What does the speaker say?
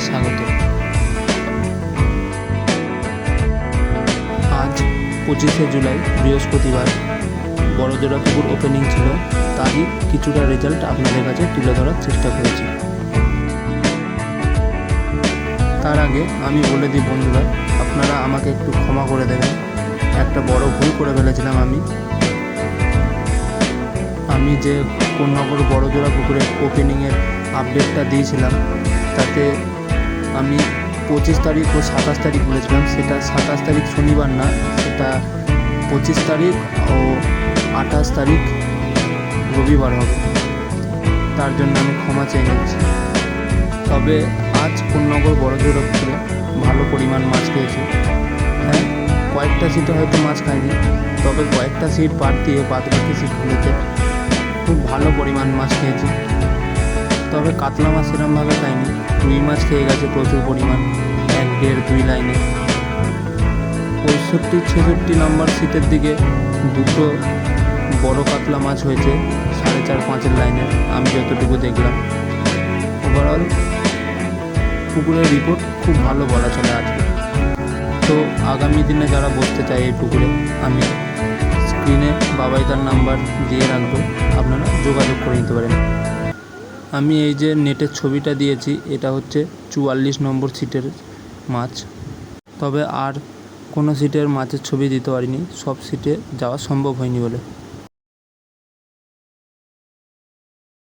স্বাগত। আজ পঁচিশে জুলাই, বৃহস্পতিবার। বড়জোড়া পুকুর ওপেনিং ছিল, তারই কিছুটা রেজাল্ট আপনাদের কাছে তুলে ধরার চেষ্টা করেছি। তার আগে আমি বলে দিই বন্ধুরা, আপনারা আমাকে একটু ক্ষমা করে দেবেন। একটা বড় ভুল করে ফেলেছিলাম আমি। আমি যে কোন্নগর বড়জোড়া পুকুরের ওপেনিংয়ের আপডেটটা দিয়েছিলাম, তাতে আমি পঁচিশ তারিখ ও সাতাশ তারিখ বলেছিলাম, সেটা সাতাশ তারিখ শনিবার না, সেটা পঁচিশ তারিখ ও আঠাশ তারিখ রবিবার হবে। তার জন্য আমি ক্ষমা চেয়ে নিচ্ছি। তবে আজ কোন্নগর বড়জোড়া পুকুরে ভালো পরিমাণ মাছ পেয়েছি হ্যাঁ কয়েকটা সিটে হয়তো মাছ খাইনি, তবে কয়েকটা সিট বাদ দিয়ে বাদ বাকি সিটগুলোতে খুব ভালো পরিমাণ মাছ খেয়েছি। তবে কাতলা মাছ সেরমভাবে খাইনি। রুই মাছ খেয়ে গেছে প্রচুর পরিমাণ, এক দেড় দুই লাইনে। পঁয়ষট্টি ছেষট্টি নাম্বার সিটের দিকে দুটো বড় কাতলা মাছ হয়েছে, সাড়ে চার পাঁচের লাইনে, আমি যতটুকু দেখলাম। ওভারঅল পুকুরের রিপোর্ট খুব ভালো বলা চলে আজকে। তো আগামী দিনে যারা বসতে চায় এই পুকুরে, আমি স্ক্রিনে বাবাইদার নাম্বার দিয়ে রাখব, আপনারা যোগাযোগ করে নিতে পারেন। আমি এই যে নেটের ছবিটা দিয়েছি, এটা হচ্ছে চুয়াল্লিশ নম্বর সিটের মাছ। তবে আর কোনো সিটের মাছের ছবি দিতে পারিনি, সব সিটে যাওয়া সম্ভব হয়নি বলে।